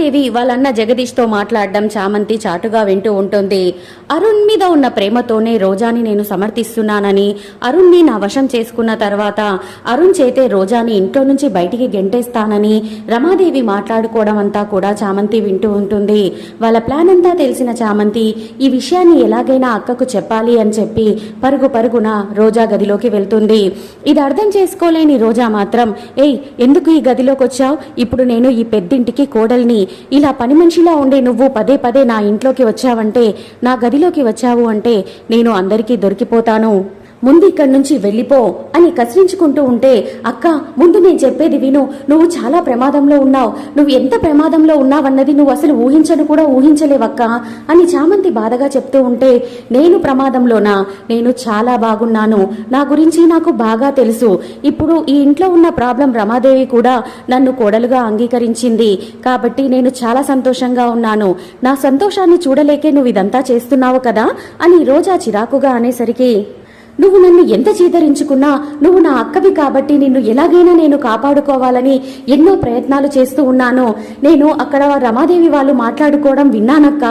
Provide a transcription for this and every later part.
రమాదేవి వాళ్ళన్న జగదీష్తో మాట్లాడడం చామంతి చాటుగా వింటూ ఉంటుంది. అరుణ్ మీద ఉన్న ప్రేమతోనే రోజాని నేను సమర్థిస్తున్నానని అరుణ్ని నా వశం చేసుకున్న తర్వాత అరుణ్ చేతే రోజాని ఇంట్లో నుంచి బయటికి గెంటేస్తానని రమాదేవి మాట్లాడుకోవడం అంతా కూడా చామంతి వింటూ ఉంటుంది. వాళ్ళ ప్లాన్ అంతా తెలిసిన చామంతి ఈ విషయాన్ని ఎలాగైనా అక్కకు చెప్పాలి అని చెప్పి పరుగు పరుగున రోజా గదిలోకి వెళ్తుంది. ఇది అర్థం చేసుకోలేని రోజా మాత్రం ఏయ్ ఎందుకు ఈ గదిలోకి వచ్చావు ఇప్పుడు నేను ఈ పెద్దింటికి కోడల్ని ఇలా పని మనిషిలా ఉండే నువ్వు పదే పదే నా ఇంట్లోకి వచ్చావంటే నా గదిలోకి వచ్చావు అంటే నేను అందరికీ దొరికిపోతాను. ముందు ఇక్కడి నుంచి వెళ్ళిపో అని కసిరించుకుంటూ ఉంటే అక్క ముందు నేను చెప్పేది విను. నువ్వు చాలా ప్రమాదంలో ఉన్నావు. నువ్వు ఎంత ప్రమాదంలో ఉన్నావన్నది నువ్వు అసలు ఊహించను కూడా ఊహించలేవక్క అని చామంతి బాధగా చెప్తూ ఉంటే నేను ప్రమాదంలోనా? నేను చాలా బాగున్నాను. నా గురించి నాకు బాగా తెలుసు. ఇప్పుడు ఈ ఇంట్లో ఉన్న ప్రాబ్లం రమాదేవి కూడా నన్ను కోడలుగా అంగీకరించింది. కాబట్టి నేను చాలా సంతోషంగా ఉన్నాను. నా సంతోషాన్ని చూడలేకే నువ్వు ఇదంతా చేస్తున్నావు కదా? అని రోజా చిరాకుగా అనేసరికి నువ్వు నన్ను ఎంత చీదరించుకున్నా నువ్వు నా అక్కవి కాబట్టి నిన్ను ఎలాగైనా నేను కాపాడుకోవాలని ఎన్నో ప్రయత్నాలు చేస్తూ ఉన్నాను. నేను అక్కడ రమాదేవి వాళ్ళు మాట్లాడుకోవడం విన్నానక్క.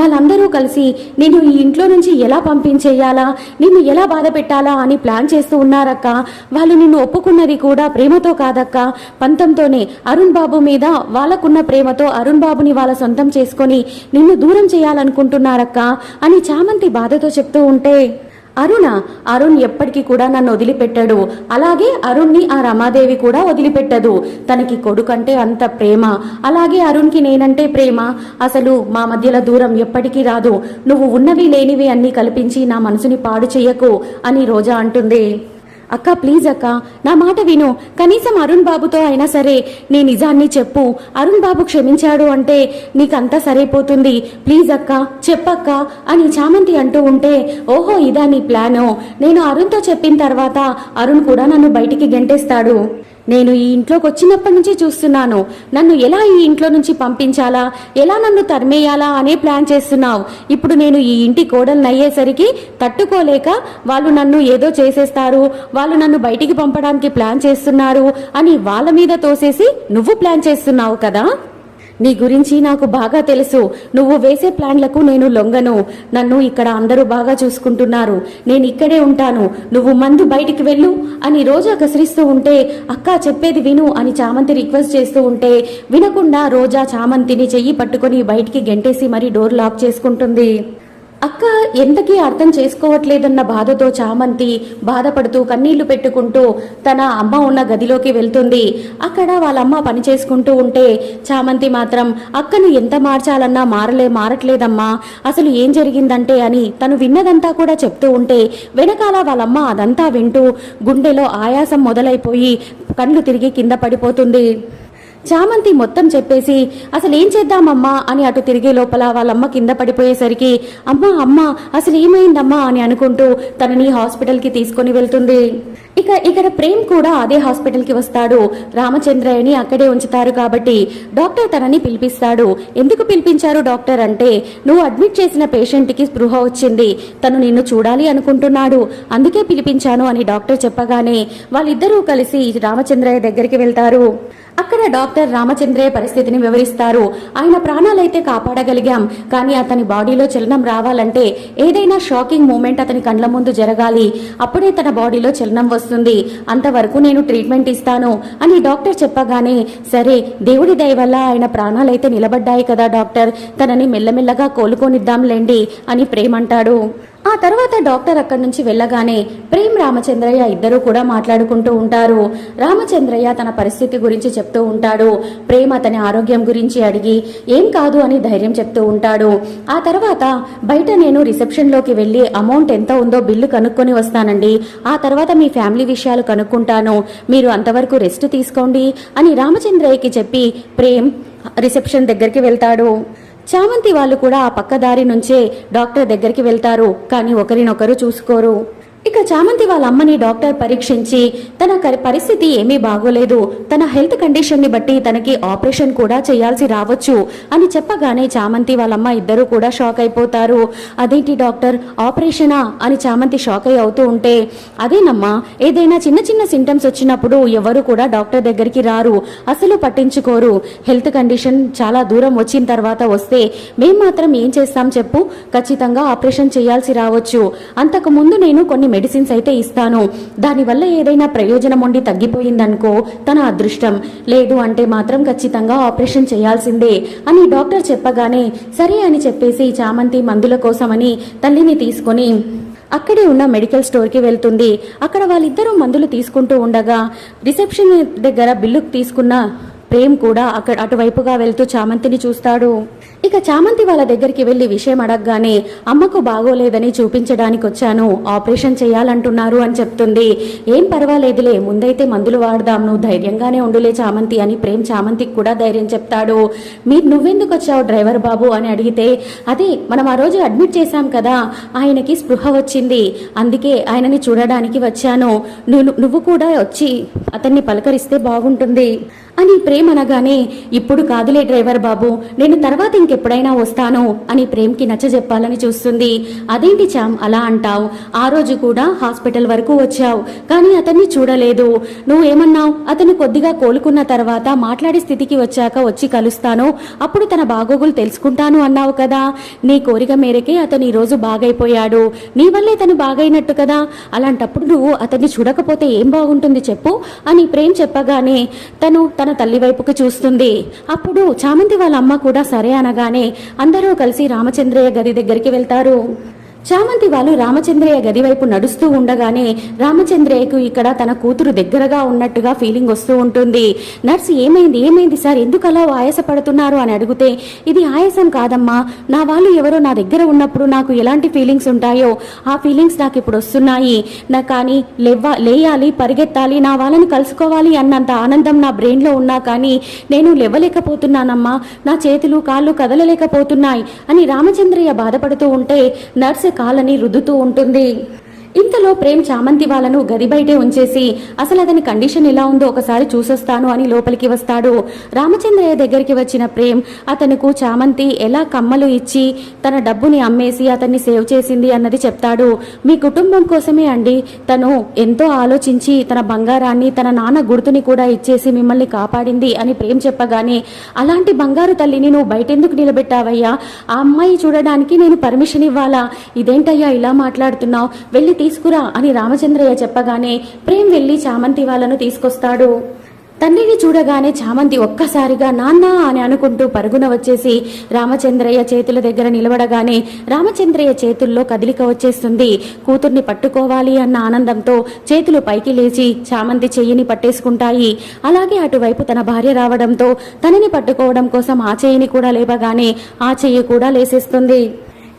వాళ్ళందరూ కలిసి నేను ఈ ఇంట్లో నుంచి ఎలా పంపించేయాలా నిన్ను ఎలా బాధ పెట్టాలా అని ప్లాన్ చేస్తూ ఉన్నారక్క. వాళ్ళు నిన్ను ఒప్పుకున్నది కూడా ప్రేమతో కాదక్క. పంతంతోనే అరుణ్ బాబు మీద వాళ్ళకున్న ప్రేమతో అరుణ్ బాబుని వాళ్ళ సొంతం చేసుకొని నిన్ను దూరం చేయాలనుకుంటున్నారక్క అని చామంతి బాధతో చెప్తూ ఉంటే అరుణ అరుణ్ ఎప్పటికీ కూడా నన్ను వదిలిపెట్టాడు. అలాగే అరుణ్ని ఆ రమాదేవి కూడా వదిలిపెట్టదు. తనకి కొడుకంటే అంత ప్రేమ. అలాగే అరుణ్కి నేనంటే ప్రేమ. అసలు మా మధ్యలో దూరం ఎప్పటికీ రాదు. నువ్వు ఉన్నవి లేనివి అన్నీ కల్పించి నా మనసుని పాడు చెయ్యకు అని రోజా అంటుంది. అక్క ప్లీజ్ అక్క నా మాట విను. కనీసం అరుణ్ బాబుతో అయినా సరే నీ నిజాన్ని చెప్పు. అరుణ్ బాబు క్షమించాడు అంటే నీకంతా సరైపోతుంది. ప్లీజ్ అక్క చెప్పక్క అని చామంతి అంటూ ఉంటే ఓహో ఇదా నీ ప్లాను. నేను అరుణ్తో చెప్పిన తర్వాత అరుణ్ కూడా నన్ను బయటికి గెంటేస్తాడు. నేను ఈ ఇంట్లోకి వచ్చినప్పటి నుంచి చూస్తున్నాను. నన్ను ఎలా ఈ ఇంట్లో నుంచి పంపించాలా? ఎలా నన్ను తరిమేయాలా అనే ప్లాన్ చేస్తున్నావు. ఇప్పుడు నేను ఈ ఇంటి కోడల్ని అయ్యేసరికి తట్టుకోలేక వాళ్ళు నన్ను ఏదో చేసేస్తారు వాళ్ళు నన్ను బయటికి పంపడానికి ప్లాన్ చేస్తున్నారు అని వాళ్ళ మీద తోసేసి నువ్వు ప్లాన్ చేస్తున్నావు కదా? నీ గురించి నాకు బాగా తెలుసు. నువ్వు వేసే ప్లాన్లకు నేను లొంగను. నన్ను ఇక్కడ అందరూ బాగా చూసుకుంటున్నారు. నేను ఇక్కడే ఉంటాను. నువ్వు మందు బయటికి వెళ్ళు అని రోజా కసిరిస్తూ ఉంటే అక్క చెప్పేది విను అని చామంతి రిక్వెస్ట్ చేస్తూ ఉంటే వినకుండా రోజా చామంతిని చెయ్యి పట్టుకొని బయటికి గెంటేసి మరి డోర్ లాక్ చేసుకుంటుంది. అక్క ఎంతకీ అర్థం చేసుకోవట్లేదన్న బాధతో చామంతి బాధపడుతూ కన్నీళ్ళు పెట్టుకుంటూ తన అమ్మ ఉన్న గదిలోకి వెళ్తుంది. అక్కడ వాళ్ళమ్మ పని చేసుకుంటూ ఉంటే చామంతి మాత్రం అక్కను ఎంత మార్చాలన్నా మారలే మారట్లేదమ్మా. అసలు ఏం జరిగిందంటే అని తను విన్నదంతా కూడా చెప్తూ ఉంటే వెనకాల వాళ్ళమ్మ అదంతా వింటూ గుండెలో ఆయాసం మొదలైపోయి కళ్ళు తిరిగి కింద పడిపోతుంది. చామంతి మొత్తం చెప్పేసి అసలు ఏం చేద్దామమ్మా? అని అటు తిరిగే లోపల వాళ్ళమ్మ కింద పడిపోయేసరికి అమ్మ అమ్మ అసలు ఏమైందమ్మా? అని అనుకుంటూ తనని హాస్పిటల్కి తీసుకొని వెళ్తుంది. ఇక ఇక్కడ ప్రేమ్ కూడా అదే హాస్పిటల్కి వస్తాడు. రామచంద్రయ్యని అక్కడే ఉంచుతారు కాబట్టి డాక్టర్ తనని పిలిపిస్తాడు. ఎందుకు పిలిపించారు డాక్టర్? అంటే నువ్వు అడ్మిట్ చేసిన పేషెంట్కి స్పృహ వచ్చింది. తను నిన్ను చూడాలి అనుకుంటున్నాడు. అందుకే పిలిపించాను అని డాక్టర్ చెప్పగానే వాళ్ళిద్దరూ కలిసి రామచంద్రయ్య దగ్గరికి వెళ్తారు. అక్కడ డాక్టర్ రామచంద్రయ్య పరిస్థితిని వివరిస్తారు. ఆయన ప్రాణాలైతే కాపాడగలిగాం. కానీ అతని బాడీలో చలనం రావాలంటే ఏదైనా షాకింగ్ మూమెంట్ అతని కండ్ల ముందు జరగాలి. అప్పుడే తన బాడీలో చలనం వస్తుంది. అంతవరకు నేను ట్రీట్మెంట్ ఇస్తాను అని డాక్టర్ చెప్పగానే సరే దేవుడి దయ వల్ల ఆయన ప్రాణాలైతే నిలబడ్డాయి కదా డాక్టర్. తనని మెల్లమెల్లగా కోలుకొనిద్దాంలేండి అని ప్రేమంటాడు. ఆ తర్వాత డాక్టర్ అక్కడి నుంచి వెళ్ళగానే ప్రేమ్ రామచంద్రయ్య ఇద్దరూ కూడా మాట్లాడుకుంటూ ఉంటారు. రామచంద్రయ్య తన పరిస్థితి గురించి చెప్తూ ఉంటాడు. ప్రేమ్ అతని ఆరోగ్యం గురించి అడిగి ఏం కాదు అని ధైర్యం చెప్తూ ఉంటాడు. ఆ తర్వాత బయట నేను రిసెప్షన్లోకి వెళ్ళి అమౌంట్ ఎంత ఉందో బిల్లు కనుక్కొని వస్తానండి. ఆ తర్వాత మీ ఫ్యామిలీ విషయాలు కనుక్కుంటాను. మీరు అంతవరకు రెస్ట్ తీసుకోండి అని రామచంద్రయ్యకి చెప్పి ప్రేమ్ రిసెప్షన్ దగ్గరికి వెళ్తాడు. చామంతి వాళ్ళు కూడా ఆ పక్కదారి నుంచే డాక్టర్ దగ్గరికి వెళ్తారు కానీ ఒకరినొకరు చూసుకోరు. ఇక చామంతి వాళ్ళ అమ్మని డాక్టర్ పరీక్షించి తన పరిస్థితి ఏమీ బాగోలేదు. తన హెల్త్ కండిషన్ని బట్టి తనకి ఆపరేషన్ కూడా చేయాల్సి రావచ్చు అని చెప్పగానే చామంతి వాళ్ళమ్మ ఇద్దరూ కూడా షాక్ అయిపోతారు. అదేంటి డాక్టర్? ఆపరేషనా? అని చామంతి షాక్ అయి అవుతూ ఉంటే అదేనమ్మా ఏదైనా చిన్న చిన్న సింటమ్స్ వచ్చినప్పుడు ఎవరు కూడా డాక్టర్ దగ్గరికి రారు. అసలు పట్టించుకోరు. హెల్త్ కండిషన్ చాలా దూరం వచ్చిన తర్వాత వస్తే మేం మాత్రం ఏం చేస్తాం చెప్పు? ఖచ్చితంగా ఆపరేషన్ చేయాల్సి రావచ్చు. అంతకు ముందు నేను కొన్ని మెడిసిన్స్ అయితే ఇస్తాను. దానివల్ల ఏదైనా ప్రయోజనం ఉండి తగ్గిపోయిందనుకో తన అదృష్టం. లేదు అంటే మాత్రం ఖచ్చితంగా ఆపరేషన్ చేయాల్సిందే అని డాక్టర్ చెప్పగానే సరే అని చెప్పేసి చామంతి మందుల కోసమని తల్లిని తీసుకొని అక్కడే ఉన్న మెడికల్ స్టోర్కి వెళ్తుంది. అక్కడ వాళ్ళిద్దరూ మందులు తీసుకుంటూ ఉండగా రిసెప్షన్ దగ్గర బిల్లు తీసుకున్న ప్రేమ్ కూడా అక్కడ అటువైపుగా వెళ్తూ చామంతిని చూస్తాడు. ఇక చామంతి వాళ్ళ దగ్గరికి వెళ్ళి విషయం అడగగానే అమ్మకు బాగోలేదని చూపించడానికి వచ్చాను ఆపరేషన్ చేయాలంటున్నారు అని చెప్తుంది. ఏం పర్వాలేదులే ముందైతే మందులు వాడదాం. నువ్వు ధైర్యంగానే ఉండులే చామంతి అని ప్రేమ్ చామంతికి కూడా ధైర్యం చెప్తాడు. మీరు నువ్వెందుకు వచ్చావు డ్రైవర్ బాబు అని అడిగితే అదే మనం ఆ రోజు అడ్మిట్ చేశాం కదా ఆయనకి స్పృహ వచ్చింది. అందుకే ఆయనని చూడడానికి వచ్చాను. నువ్వు నువ్వు కూడా వచ్చి అతన్ని పలకరిస్తే బాగుంటుంది. అని ప్రేమ్ అనగానే ఇప్పుడు కాదులే డ్రైవర్ బాబు నేను తర్వాత ఇంకెప్పుడైనా వస్తాను అని ప్రేమ్కి నచ్చ చెప్పాలని చూస్తుంది. అదేంటి చామ్ అలా అంటావు? ఆ రోజు కూడా హాస్పిటల్ వరకు వచ్చావు కానీ అతన్ని చూడలేదు. నువ్వు ఏమన్నావు? అతను కొద్దిగా కోలుకున్న తర్వాత మాట్లాడే స్థితికి వచ్చాక వచ్చి కలుస్తాను. అప్పుడు తన బాగోగులు తెలుసుకుంటాను అన్నావు కదా. నీ కోరిక మేరకే అతను ఈరోజు బాగైపోయాడు. నీ వల్లే తను బాగైనట్టు కదా. అలాంటప్పుడు నువ్వు అతన్ని చూడకపోతే ఏం బాగుంటుంది చెప్పు అని ప్రేమ్ చెప్పగానే తను తన తల్లి వైపుకు చూస్తుంది. అప్పుడు చామంతి వాళ్ళ అమ్మ కూడా సరే అనగానే అందరూ కలిసి రామచంద్రయ్య గది దగ్గరికి వెళ్తారు. చామంతి వాళ్ళు రామచంద్రయ్య గది వైపు నడుస్తూ ఉండగానే రామచంద్రయ్యకు ఇక్కడ తన కూతురు దగ్గరగా ఉన్నట్టుగా ఫీలింగ్ వస్తూ ఉంటుంది. నర్సు ఏమైంది ఏమైంది సార్? ఎందుకు అలా ఆయాసపడుతున్నారు? అని అడిగితే ఇది ఆయాసం కాదమ్మా. నా వాళ్ళు ఎవరో నా దగ్గర ఉన్నప్పుడు నాకు ఎలాంటి ఫీలింగ్స్ ఉంటాయో ఆ ఫీలింగ్స్ నాకు ఇప్పుడు వస్తున్నాయి. నా కానీ లెవ్వ లేయాలి పరిగెత్తాలి నా వాళ్ళని కలుసుకోవాలి అన్నంత ఆనందం నా బ్రెయిన్లో ఉన్నా కానీ నేను లేవలేకపోతున్నానమ్మా. నా చేతులు కాళ్ళు కదలలేకపోతున్నాయి అని రామచంద్రయ్య బాధపడుతూ ఉంటే నర్సు కాలని రుద్దుతూ ఉంటుంది. ఇంతలో ప్రేమ్ చామంతి వాళ్ళను గది బయటే ఉంచేసి అసలు అతని కండిషన్ ఎలా ఉందో ఒకసారి చూసొస్తాను అని లోపలికి వస్తాడు. రామచంద్రయ్య దగ్గరికి వచ్చిన ప్రేమ్ అతనుకు చామంతి ఎలా కమ్మలు ఇచ్చి తన డబ్బుని అమ్మేసి అతన్ని సేవ్ చేసింది అన్నది చెప్తాడు. మీ కుటుంబం కోసమే అండి. తను ఎంతో ఆలోచించి తన బంగారాన్ని తన నాన్న గుర్తుని కూడా ఇచ్చేసి మిమ్మల్ని కాపాడింది అని ప్రేమ్ చెప్పగానే అలాంటి బంగారు తల్లిని నువ్వు బయటెందుకు నిలబెట్టావయ్యా? ఆ అమ్మాయి చూడడానికి నేను పర్మిషన్ ఇవ్వాలా? ఇదేంటయ్యా ఇలా మాట్లాడుతున్నావు? వెళ్ళి తీసుకురా అని రామచంద్రయ్య చెప్పగానే ప్రేమ్ వెళ్ళి చామంతి వాళ్ళను తీసుకొస్తాడు. తండ్రిని చూడగానే చామంతి ఒక్కసారిగా నాన్నా అని అనుకుంటూ పరుగున వచ్చేసి రామచంద్రయ్య చేతుల దగ్గర నిలబడగానే రామచంద్రయ్య చేతుల్లో కదిలిక వచ్చేస్తుంది. కూతుర్ని పట్టుకోవాలి అన్న ఆనందంతో చేతులు పైకి లేచి చామంతి చెయ్యిని పట్టేసుకుంటాయి. అలాగే అటువైపు తన భార్య రావడంతో తనని పట్టుకోవడం కోసం ఆ చెయ్యిని కూడా లేపగానే ఆ చెయ్యి కూడా లేసేస్తుంది.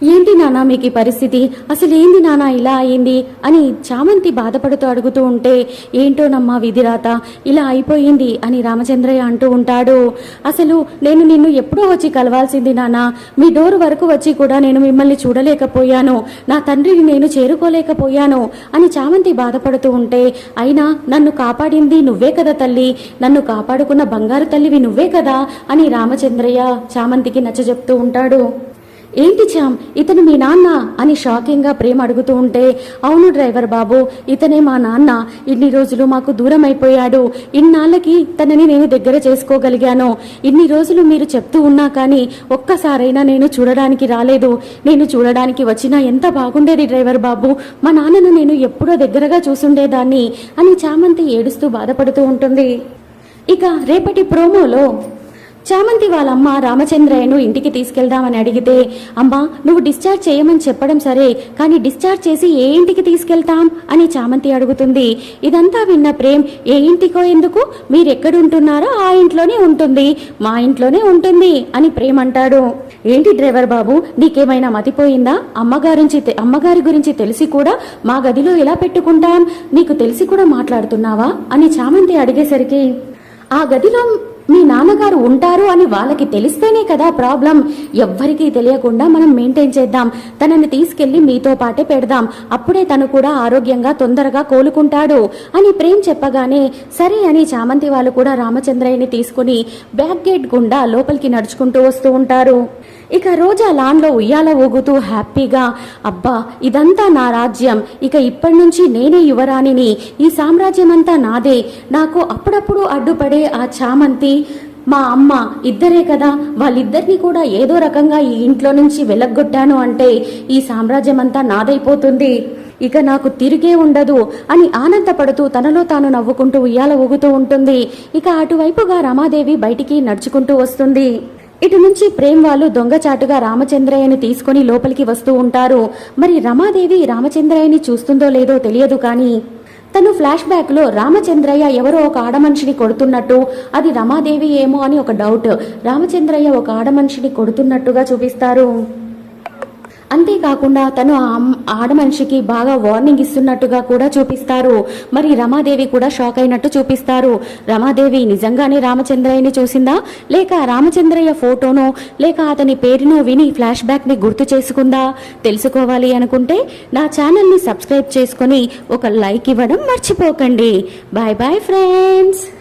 ఏంటి నానా మీకు ఈ పరిస్థితి? అసలు ఏంది నానా ఇలా అయింది? అని చామంతి బాధపడుతూ అడుగుతూ ఉంటే ఏంటోనమ్మా విధిరాత ఇలా అయిపోయింది అని రామచంద్రయ్య అంటూ ఉంటాడు. అసలు నేను నిన్ను ఎప్పుడో వచ్చి కలవాల్సింది నానా. మీ డోర్ వరకు వచ్చి కూడా నేను మిమ్మల్ని చూడలేకపోయాను. నా తండ్రిని నేను చేరుకోలేకపోయాను అని చామంతి బాధపడుతూ ఉంటే అయినా నన్ను కాపాడింది నువ్వే కదా తల్లి. నన్ను కాపాడుకున్న బంగారు తల్లివి నువ్వే కదా అని రామచంద్రయ్య చామంతికి నచ్చ చెప్తూ ఉంటాడు. ఏంటి చామ్ ఇతను మీ నాన్న? అని షాకింగ్గా ప్రేమ అడుగుతూ ఉంటే అవును డ్రైవర్ బాబు ఇతనే మా నాన్న. ఇన్ని రోజులు మాకు దూరం అయిపోయాడు ఇన్నాళ్ళకి తనని నేను దగ్గర చేసుకోగలిగాను. ఇన్ని రోజులు మీరు చెప్తూ ఉన్నా కానీ ఒక్కసారైనా నేను చూడడానికి రాలేదు. నేను చూడడానికి వచ్చినా ఎంత బాగుండేది డ్రైవర్ బాబు. మా నాన్నను నేను ఎప్పుడో దగ్గరగా చూసుండేదాన్ని అని చామంతి ఏడుస్తూ బాధపడుతూ ఉంటుంది. ఇక రేపటి ప్రోమోలో చామంతి వాళ్ళమ్మ రామచంద్రయ్యను ఇంటికి తీసుకెళ్దామని అడిగితే అమ్మా నువ్వు డిశ్చార్జ్ చేయమని చెప్పడం సరే కానీ డిశ్చార్జ్ చేసి ఏ ఇంటికి తీసుకెళ్తాం? అని చామంతి అడుగుతుంది. ఇదంతా విన్న ప్రేమ్ ఏ ఇంటికో ఎందుకు? మీరెక్కడుంటున్నారో ఆ ఇంట్లోనే ఉంటుంది మా ఇంట్లోనే ఉంటుంది అని ప్రేమ్ అంటాడు. ఏంటి డ్రైవర్ బాబు నీకేమైనా మతిపోయిందా? అమ్మగారించి తె- అమ్మగారి గురించి తెలిసి కూడా మా గదిలో ఎలా పెట్టుకుంటాం నీకు తెలిసి కూడా మాట్లాడుతున్నావా? అని చామంతి అడిగేసరికి ఆ గదిలో మీ నాన్నగారు ఉంటారు అని వాళ్ళకి తెలిస్తేనే కదా ప్రాబ్లం. ఎవ్వరికీ తెలియకుండా మనం మెయింటైన్ చేద్దాం. తనని తీసుకెళ్ళి మీతో పాటే పెడదాం. అప్పుడే తను కూడా ఆరోగ్యంగా తొందరగా కోలుకుంటాడు అని ప్రేమ్ చెప్పగానే సరే అని చామంతి వాళ్ళు కూడా రామచంద్రయ్యని తీసుకుని బ్యాక్ గేట్ గుండా లోపలికి నడుచుకుంటూ వస్తూ ఉంటారు. ఇక రోజా లాన్లో ఉయ్యాల ఊగుతూ హ్యాపీగా అబ్బా ఇదంతా నా రాజ్యం. ఇక ఇప్పటి నుంచి నేనే యువరాణిని. ఈ సామ్రాజ్యం అంతా నాదే. నాకు అప్పుడప్పుడు అడ్డుపడే ఆ చామంతి మా అమ్మ ఇద్దరే కదా వాళ్ళిద్దరినీ కూడా ఏదో రకంగా ఈ ఇంట్లో నుంచి వెలగొట్టాను అంటే ఈ సామ్రాజ్యం అంతా నాదైపోతుంది. ఇక నాకు తిరిగే ఉండదు అని ఆనందపడుతూ తనలో తాను నవ్వుకుంటూ ఉయ్యాల ఊగుతూ ఉంటుంది. ఇక అటువైపుగా రమాదేవి బయటికి నడుచుకుంటూ వస్తుంది. ఇటు నుంచి ప్రేమ్ వాళ్ళు దొంగచాటుగా రామచంద్రయ్యని తీసుకొని లోపలికి వస్తూ ఉంటారు. మరి రమాదేవి రామచంద్రయ్యని చూస్తుందో లేదో తెలియదు కానీ తను ఫ్లాష్ బ్యాక్లో రామచంద్రయ్య ఎవరో ఒక ఆడమనిషిని కొడుతున్నట్టు అది రమాదేవి ఏమో అని ఒక డౌట్. రామచంద్రయ్య ఒక ఆడమనిషిని కొడుతున్నట్టుగా చూపిస్తారు. అంతేకాకుండా తను ఆ అమ్- ఆడమనిషికి బాగా వార్నింగ్ ఇస్తున్నట్టుగా కూడా చూపిస్తారు. మరి రమాదేవి కూడా షాక్ అయినట్టు చూపిస్తారు. రమాదేవి నిజంగానే రామచంద్రయ్యని చూసిందా? లేక రామచంద్రయ్య ఫోటోనో లేక అతని పేరునో విని ఫ్లాష్ బ్యాక్ని గుర్తు చేసుకుందా? తెలుసుకోవాలి అనుకుంటే నా ఛానల్ని సబ్స్క్రైబ్ చేసుకొని ఒక లైక్ ఇవ్వడం మర్చిపోకండి. Bye bye friends.